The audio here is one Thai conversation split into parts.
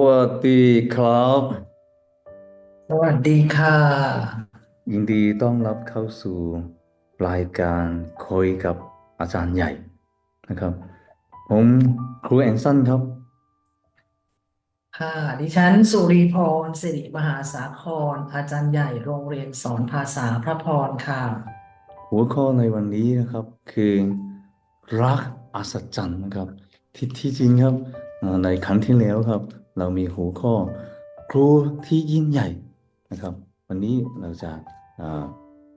วัสดีครับ สวัสดีค่ะ ยินดีต้อนรับเข้าสู่รายการคุยกับอาจารย์ใหญ่นะครับ ผมครูแอนสันครับ ค่ะ ดิฉันสุริพรสิริมหาสาคร อาจารย์ใหญ่โรงเรียนสอนภาษาพระพรค่ะ หัวข้อในวันนี้นะครับคือรักอัศจรรย์นะครับ ที่ที่จริงครับเอ่อในครั้งที่แล้วครับ เรามีหัวข้อครูที่ยิ่งใหญ่นะครับ วันนี้เราจะ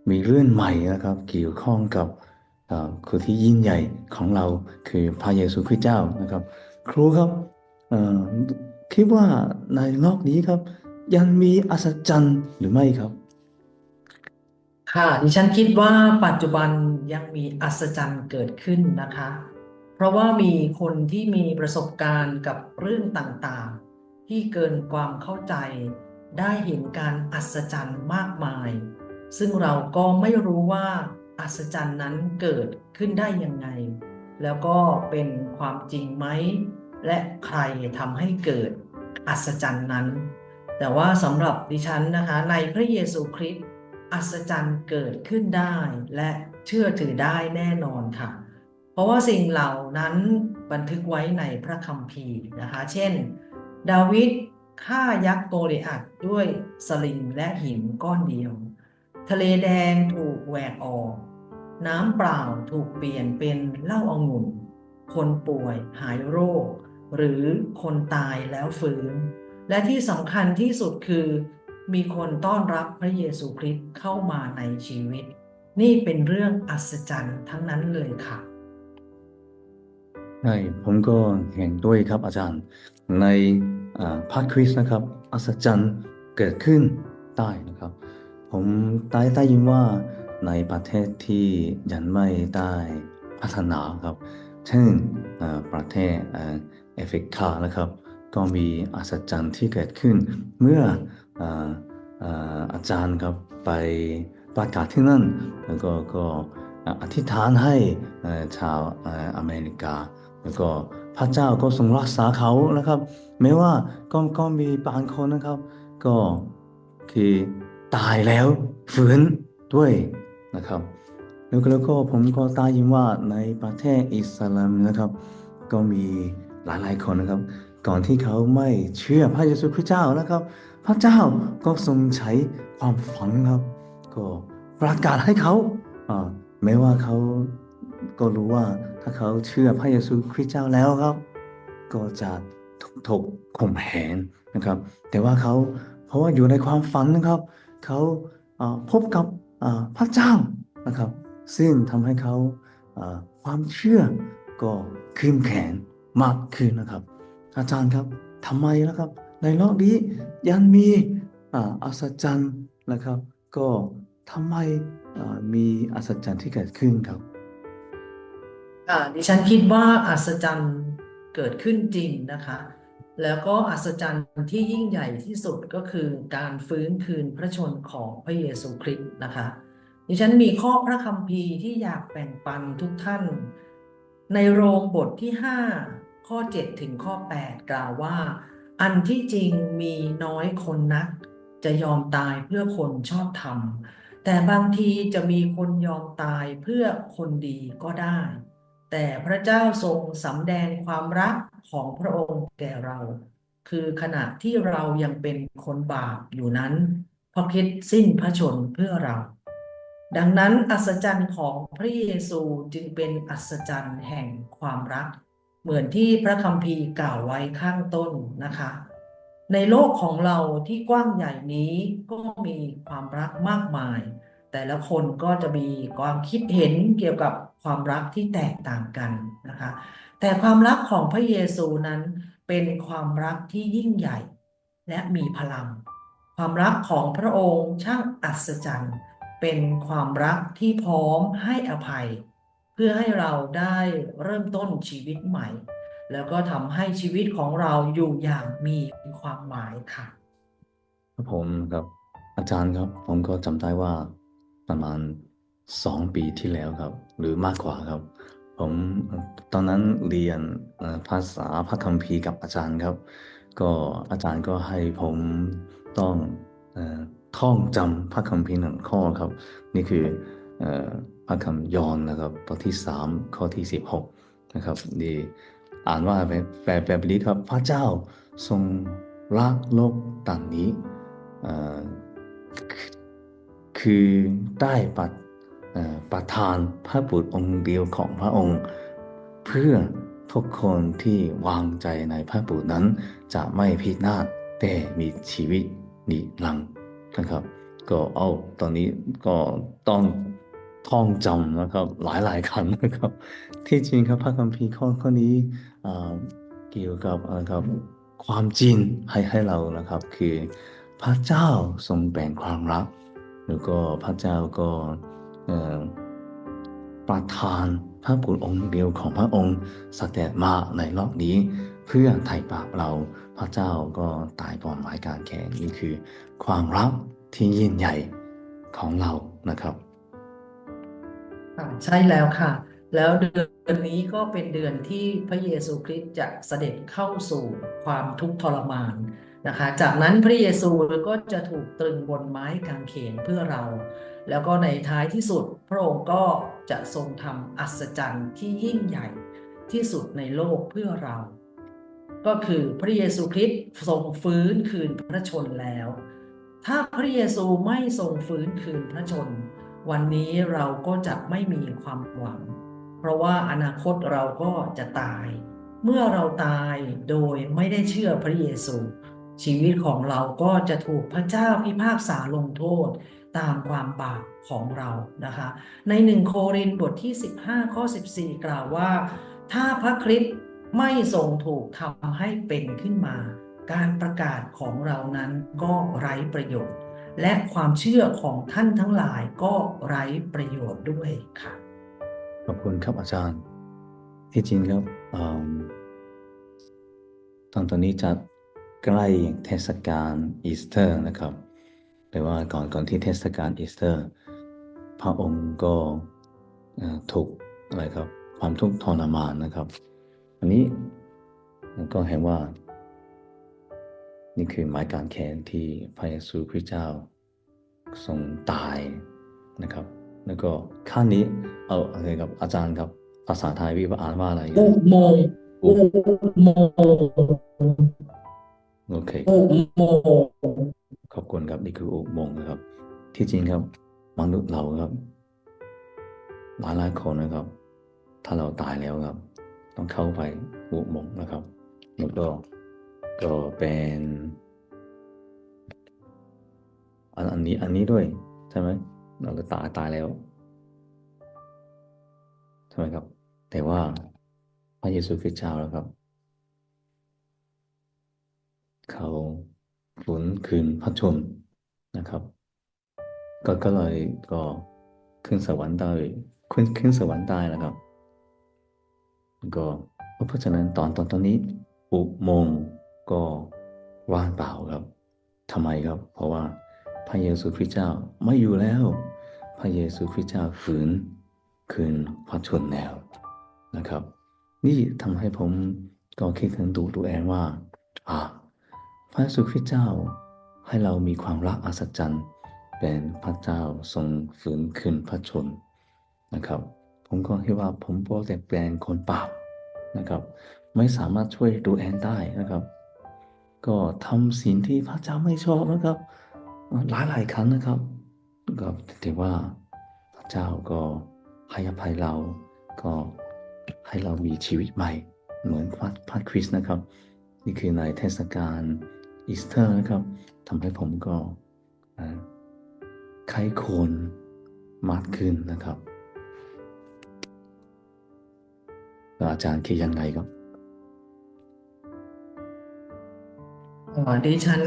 มีเรื่องใหม่นะครับ เกี่ยวข้องกับครูที่ยิ่งใหญ่ของเราคือพระเยซูคริสต์เจ้านะครับ ครูครับคิดว่าในโลกนี้ครับ ยังมีอัศจรรย์หรือไม่ครับค่ะดิฉันคิดว่าปัจจุบันยังมีอัศจรรย์เกิดขึ้นนะคะ เพราะว่ามีคนที่มีประสบการณ์กับเรื่องต่างๆ ที่เกินความเข้าใจ ได้เห็นการอัศจรรย์มากมาย ซึ่งเราก็ไม่รู้ว่าอัศจรรย์นั้นเกิดขึ้นได้ยังไง แล้วก็เป็นความจริงไหม และใครทำให้เกิดอัศจรรย์นั้น แต่ว่าสำหรับดิฉันนะคะในพระเยซูคริสต์อัศจรรย์เกิดขึ้นได้และเชื่อถือได้แน่นอนค่ะ เพราะว่าสิ่งเหล่านั้นบันทึกไว้ในพระคัมภีร์นะคะ เช่น ดาวิดฆ่ายักษ์โกลิอัตด้วยสลิงและหินก้อนเดียว ทะเลแดงถูกแหวกออก น้ำเปล่าถูกเปลี่ยนเป็นเหล้าองุ่น คนป่วยหายโรค หรือคนตายแล้วฟื้น และที่สำคัญที่สุดคือ มีคนต้อนรับพระเยซูคริสต์เข้ามาในชีวิต นี่เป็นเรื่องอัศจรรย์ทั้งนั้นเลยค่ะ ใช่ผมก็เห็นด้วยครับอาจารย์ ในอ่าพระคริสนะครับ อัศจรรย์เกิดขึ้นได้นะครับ ผมได้ได้ยินว่าในประเทศที่ยังไม่ได้พัฒนาครับ เช่นประเทศแอฟริกานะครับ ก็มีอัศจรรย์ที่เกิดขึ้น เมื่ออาอ่าอาจารย์ครับไปประกาศที่นั่นแล้วก็ก็อธิษฐานให้ชาวอเมริกา แล้วก็พระเจ้าก็ทรงรักษาเขานะครับ แม้ว่าก็ก็มีบางคนนะครับ ก็คือตายแล้วฟื้นด้วยนะครับแล้วก็แล้วก็ผมก็ได้ยินว่าในประเทศอิสลามนะครับ ก็มีหลายๆคนนะครับ ก่อนที่เขาไม่เชื่อพระเยซูคริสต์เจ้านะครับ พระเจ้าก็ทรงใช้ความฝันครับ ก็ประกาศให้เขาอ่าแม้ว่าเขา ก็รู้ว่าถ้าเขาเชื่อพระเยซูคริสต์เจ้าแล้วครับ ก็จะถูกถกข่มเหงนะครับ แต่ว่าเขาเพราะว่าอยู่ในความฝันนะครับ เขาพบกับพระเจ้านะครับ ซึ่งทำให้เขาความเชื่อก็เข้มแข็งมากขึ้นนะครับ อาจารย์ครับทำไมนะครับ ในโลกนี้ยังมีอ่าอัศจรรย์นะครับ ก็ทำไมมีอัศจรรย์ที่เกิดขึ้นครับ ดิฉันคิดว่าอัศจรรย์เกิดขึ้นจริงนะคะ แล้วก็อัศจรรย์ที่ยิ่งใหญ่ที่สุดก็คือการฟื้นคืนพระชนของพระเยซูคริสต์นะคะดิฉันมีข้อพระคัมภีร์ที่อยากแบ่งปันทุกท่าน ในโรมบทที่ 5 ข้อ 7 ถึงข้อ 8 กล่าวว่า อันที่จริงมีน้อยคนนัก จะยอมตายเพื่อคนชอบธรรม แต่บางทีจะมีคนยอมตายเพื่อคนดีก็ได้ แต่พระเจ้าทรงสำแดงความรักของพระองค์แก่เรา คือขณะที่เรายังเป็นคนบาปอยู่นั้นพระคิดสิ้นพระชนเพื่อเรา ดังนั้นอัศจรรย์ของพระเยซูจึงเป็นอัศจรรย์แห่งความรัก เหมือนที่พระคัมภีร์กล่าวไว้ข้างต้นนะคะ ในโลกของเราที่กว้างใหญ่นี้ก็มีความรักมากมาย แต่ละคนก็จะมีความคิดเห็นเกี่ยวกับความรักที่แตกต่างกันนะคะ แต่ความรักของพระเยซูนั้นเป็นความรักที่ยิ่งใหญ่และมีพลัง ความรักของพระองค์ช่างอัศจรรย์ เป็นความรักที่พร้อมให้อภัย เพื่อให้เราได้เริ่มต้นชีวิตใหม่ แล้วก็ทำให้ชีวิตของเราอยู่อย่างมีความหมายค่ะครับผมครับอาจารย์ครับ ผมก็จำได้ว่า ประมาณสองปีที่แล้วครับ หรือมากกว่าครับ ผมตอนนั้นเรียนภาษาพระคัมภีร์กับอาจารย์ครับ ก็อาจารย์ก็ให้ผมต้องเอ่อท่องจำพระคัมภีร์หนึ่งข้อครับ นี่คือเอ่อพระคำยอนนะครับบทที่3ข้อที่16นะครับนี่อ่านว่าแบบแบบแบบนี้ครับ พระเจ้าทรงรักโลกต่างนี้เอ่อ คือได้ปัดประทานพระบุตรองค์เดียวของพระองค์ เพื่อทุกคนที่วางใจในพระบุตรนั้น จะไม่พินาศแต่มีชีวิตนิรันดร์นะครับ ก็เอาตอนนี้ก็ต้องท่องจำนะครับหลายหลายๆครั้งนะครับ ที่จริงครับพระคัมภีร์ข้อข้อนี้อ่าเกี่ยวกับอะครับความจริงให้ให้เรานะครับ คือพระเจ้าทรงแบ่งความรัก แล้วก็พระเจ้าก็เออประทานพระบุตรองค์เดียวของพระองค์สเสด็จมาในโลกนี้ เพื่อไถ่บาปเราพระเจ้าก็ตายก่อนหมายการแข่งนี่คือ ความรักที่ยิ่งใหญ่ของเรานะครับใช่แล้วค่ะ แล้วเดือนนี้ก็เป็นเดือนที่พระเยซูคริสต์จะเสด็จเข้าสู่ความทุกข์ทรมาน นะคะ จากนั้นพระเยซูก็จะถูกตรึงบนไม้กางเขนเพื่อเรา แล้วก็ในท้ายที่สุดพระองค์ก็จะทรงทำอัศจรรย์ที่ยิ่งใหญ่ที่สุดในโลกเพื่อเรา ก็คือพระเยซูคริสต์ทรงฟื้นคืนพระชนแล้ว ถ้าพระเยซูไม่ทรงฟื้นคืนพระชน วันนี้เราก็จะไม่มีความหวัง เพราะว่าอนาคตเราก็จะตาย เมื่อเราตายโดยไม่ได้เชื่อพระเยซู ชีวิตของเราก็จะถูกพระเจ้าพิพากษาลงโทษตามความบาปของเรานะคะ ในหนึ่งโครินบทที่ 15 ข้อ 14 กล่าวว่า ถ้าพระคริสต์ไม่ทรงถูกทำให้เป็นขึ้นมา การประกาศของเรานั้นก็ไร้ประโยชน์ และความเชื่อของท่านทั้งหลายก็ไร้ประโยชน์ด้วยค่ะ ขอบคุณครับอาจารย์ ที่จริงครับอืมตอนตอนนี้จะ ใกล้เทศกาลอีสเตอร์นะครับแต่ว่าก่อนก่อนที่เทศกาลอีสเตอร์ พระองค์ก็ถูกอะไรครับ ความทุกข์ทรมานนะครับ อันนี้ก็เห็นว่า นี่คือหมายการแค้นที่พระเยซูคริสต์เจ้าทรงตายนะครับ แล้วก็ข้านี้เอาอะไรครับอาจารย์ครับภาษาไทยวิบอ่านว่าอะไรอุโมงอุโมง โอเคอุโมงค์ขอบคุณครับนี่คืออุโมงค์นะครับ ที่จริงครับมนุษย์เราครับหลายหลายๆคนนะครับ ถ้าเราตายแล้วครับ ต้องเข้าไปอุโมงค์นะครับแล้วก็ก็เป็นอันอันนี้อันนี้ด้วยใช่ไหมเราก็ตายตายแล้วใช่ไหมครับ แต่ว่าพระเยซูคริสต์เจ้าแล้วครับ เขาฝืนคืนพระชนนะครับ ก็ก็เลยก็ขึ้นสวรรค์ได้ขึ้นขึ้นสวรรค์ได้นะครับ ก็เพราะฉะนั้นตอนตอนตอนนี้อุโมงก็ว่างเปล่าครับทำไมครับ เพราะว่าพระเยซูคริสต์เจ้าไม่อยู่แล้ว พระเยซูคริสต์เจ้าฝืนคืนพระชนแล้วนะครับ นี่ทำให้ผมก็คิดถึงตัวตัวเองว่า อ่า พระเยซูคริสต์เจ้าให้เรามีความรักอัศจรรย์เป็นพระเจ้าทรงฝืนคืนพระชนนะครับ ผมก็คิดว่าผมก็แต่แปลงคนบาปนะครับ ไม่สามารถช่วยตัวเองได้นะครับ ก็ทำสิ่งที่พระเจ้าไม่ชอบนะครับ หลายหลายครั้งนะครับก็ถือว่าพระเจ้าก็ให้อภัยเราก็ให้เรามีชีวิตใหม่ เหมือนพระพระคริสต์นะครับ นี่คือในเทศกาล อีสเตอร์นะครับทำให้ผมก็ไข้โควรมากขึ้นนะครับอาจารย์คิดยังไงครับดิฉัน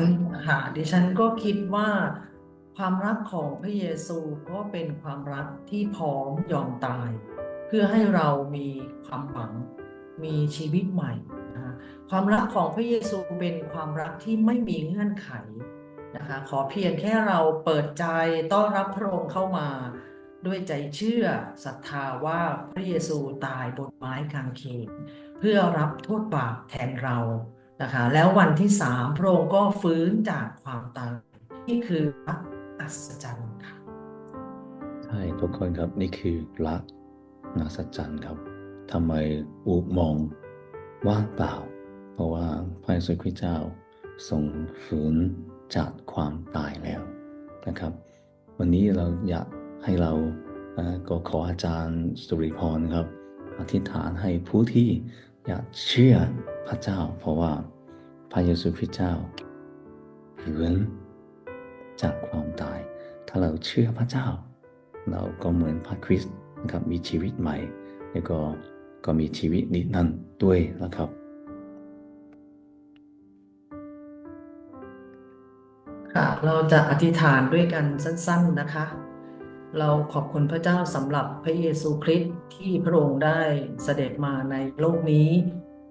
ค่ะดิฉันก็คิดว่าความรักของพระเยซูก็เป็นความรักที่พร้อมยอมตาย เพื่อให้เรามีความหวังมีชีวิตใหม่นะ ความรักของพระเยซูเป็นความรักที่ไม่มีเงื่อนไขนะคะขอเพียงแค่เราเปิดใจต้อนรับพระองค์เข้ามาด้วยใจเชื่อศรัทธาว่าพระเยซูตายบนไม้กางเขนเพื่อรับโทษบาปแทนเรานะคะแล้ววันที่สามพระองค์ก็ฟื้นจากความตายนี่คือพระอัศจรรย์ค่ะใช่ทุกคนครับนี่คือรักนัศจรรย์ครับทำไมอูมองว่างเปล่า เพราะว่าพระเยซูคริสต์เจ้าทรงฟื้นจากความตายแล้วนะครับ วันนี้เราอยากให้เราก็ขออาจารย์สุริพรครับ อธิษฐานให้ผู้ที่อยากเชื่อพระเจ้า เพราะว่าพระเยซูคริสต์เจ้าฟื้นจากความตาย ถ้าเราเชื่อพระเจ้า เราก็เหมือนพระคริสต์นะครับมีชีวิตใหม่ แล้วก็ก็มีชีวิตนิรันดร์ด้วยนะครับ ค่ะเราจะอธิษฐานด้วยกันสั้น ๆนะคะ เราขอบคุณพระเจ้าสำหรับพระเยซูคริสต์ที่พระองค์ได้เสด็จมาในโลกนี้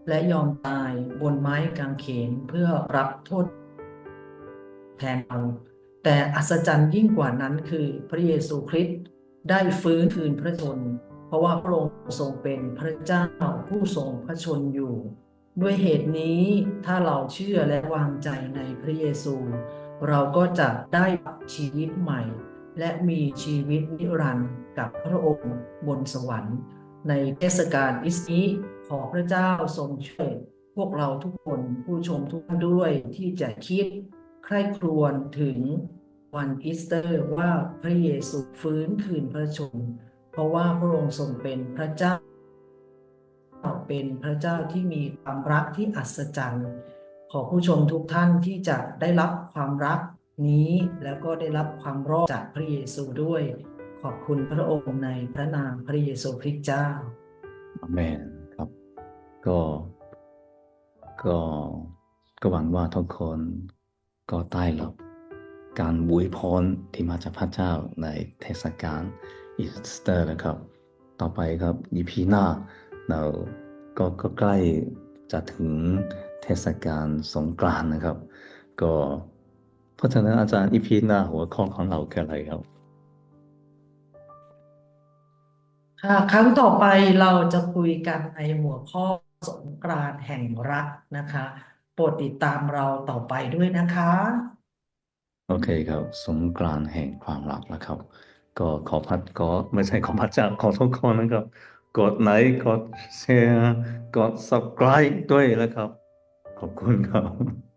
และยอมตายบนไม้กางเขนเพื่อรับโทษแทนเราแต่อัศจรรย์ยิ่งกว่านั้นคือพระเยซูคริสต์ได้ฟื้นคืนพระชน เพราะว่าพระองค์ทรงเป็นพระเจ้าผู้ทรงพระชนอยู่ ด้วยเหตุนี้ถ้าเราเชื่อและวางใจในพระเยซู เราก็จะได้ชีวิตใหม่ และมีชีวิตนิรันดร์กับพระองค์บนสวรรค์ ในเทศกาลอิสนี้ขอพระเจ้าทรงช่วยพวกเราทุกคนผู้ชมทุกท่านด้วยที่จะคิดใคร่ครวญถึงวันอีสเตอร์ว่าพระเยซูฟื้นคืนพระชนเพราะว่าพระองค์ทรงเป็นพระเจ้า เป็นพระเจ้าที่มีความรักที่อัศจรรย์ ขอผู้ชมทุกท่านที่จะได้รับความรักนี้แล้วก็ได้รับความรอดจากพระเยซูด้วย ขอบคุณพระองค์ในพระนามพระเยซูคริสต์เจ้าอาเมนครับ ก็ ก็ก็หวังว่าทุกคนก็ได้รับการบุยพรที่มาจากพระเจ้าในเทศกาลอีสเตอร์นะครับ ต่อไปครับ EP หน้าเราก็ก็ใกล้จะถึง ศกาลสงกรานต์นะครับ ก็เพราะฉะนั้นอาจารย์ EP หน้าหัวข้อของเราคืออะไรครับ ค่ะ ครั้งต่อไปเราจะคุยกันในหัวข้อสงกรานต์แห่งรักนะคะ โปรดติดตามเราต่อไปด้วยนะคะ โอเคครับ สงกรานต์แห่งความรักนะครับ ก็ขอพัดก็ไม่ใช่ขอพระเจ้าขอทุกคนนะครับกดไลค์กดแชร์กด subscribe ด้วยนะครับ ขอบคุณครับ